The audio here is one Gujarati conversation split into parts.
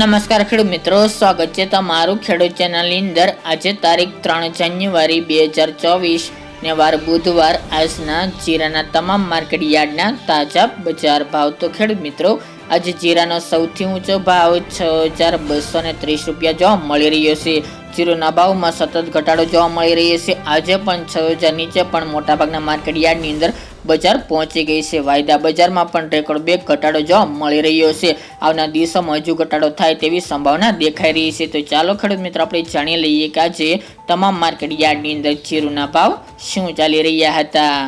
નમસ્કાર ખેડૂત મિત્રો, સ્વાગત છે તમારું ખેડૂત ચેનલની અંદર. આજે તારીખ ત્રણ જાન્યુઆરી બે હજાર ચોવીસ ને વાર બુધવાર. આજના જીરાના તમામ માર્કેટ યાર્ડના તાજા બજાર ભાવ. તો ખેડૂત મિત્રો, આજે જીરાનો સૌથી ઊંચો ભાવ છ હજાર બસો ને ત્રીસ રૂપિયા જોવા મળી રહ્યો છે. જીરોના ભાવમાં સતત ઘટાડો જોવા મળી રહ્યો છે. આજે પણ છ હજાર નીચે પણ મોટાભાગના માર્કેટ યાર્ડની અંદર બજાર પહોંચી ગઈ છે. વાયદા બજારમાં પણ રેકોર્ડ બે ઘટાડો જોવા મળી રહ્યો છે. આવના દિવસોમાં હજુ ઘટાડો થાય તેવી સંભાવના દેખાઈ રહી છે. તો ચાલો ખેડૂત મિત્રો, આપણે જાણી લઈએ કે આજે તમામ માર્કેટ યાર્ડની અંદર જીરુના ભાવ શું ચાલી રહ્યા હતા?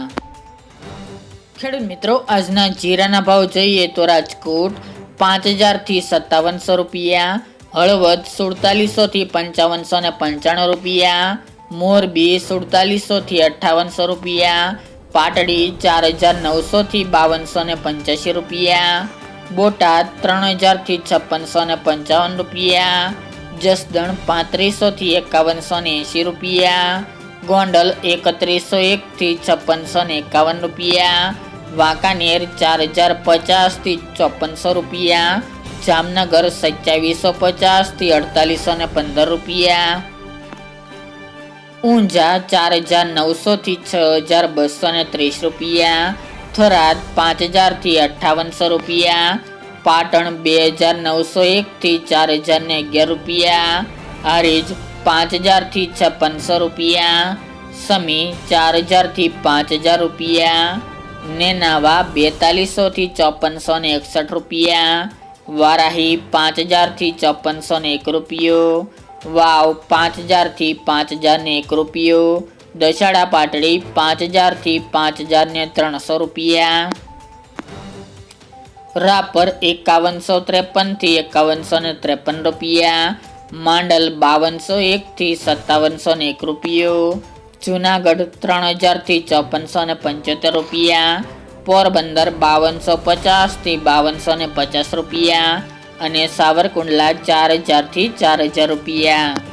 ખેડૂત મિત્રો, આજના જીરાના ભાવ જોઈએ તો રાજકોટ પાંચ હજારથી સત્તાવનસો રૂપિયા, હળવદ સુડતાલીસોથી પંચાવનસો ને પંચાણું રૂપિયા, મોરબી સુડતાલીસોથી અઠ્ઠાવનસો રૂપિયા પાટડી ચાર હજાર નવસો થી બાવનસો ને પંચ્યાસી રૂપિયા. બોટાદ ત્રણ હજારથી છપ્પનસો ને પંચાવન રૂપિયા. જસદણ પાંત્રીસો થી એકાવનસો ને એંશી રૂપિયા. ગોંડલ એકત્રીસો એક થી છપ્પનસો ને એકાવન રૂપિયા. વાંકાનેર ચાર હજાર પચાસથી ચોપનસો રૂપિયા. જામનગર સત્યાવીસો પચાસથી અડતાલીસો ને પંદર રૂપિયા. ઊંઝા ચાર હજાર નવસો થી છ હજાર બસો ને ત્રીસ રૂપિયા. થરાદ પાંચ હજારથી અઠ્ઠાવનસો રૂપિયા. પાટણ બે હજાર નવસો એક થી ચાર હજાર ને અગિયાર રૂપિયા. હરીજ પાંચ હજારથી છપ્પનસો રૂપિયા. સમી ચાર હજારથી પાંચ હજાર રૂપિયા. નેનાવા બેતાલીસો થી ચોપનસો ને એકસઠ રૂપિયા. વારાહી પાંચ હજારથી ચોપનસો ને એક રૂપિયો. વાવ પાંચ હજારથી પાંચ હજારને એક રૂપિયો. દશાડા પાટડી પાંચ હજારથી પાંચ હજારને ત્રણસો રૂપિયા. રાપર એકાવનસો ત્રેપનથી એકાવનસો ને ત્રેપન રૂપિયા. માંડલ બાવનસો એકથી સત્તાવનસો ને એક રૂપિયો. જુનાગઢ ત્રણ હજારથી ચોપનસો ને પંચોતેર રૂપિયા. પોરબંદર બાવનસો પચાસથી બાવનસો ને પચાસ રૂપિયા. અને સાવરકુંડલા ચાર હજારથી ચાર હજાર રૂપિયા.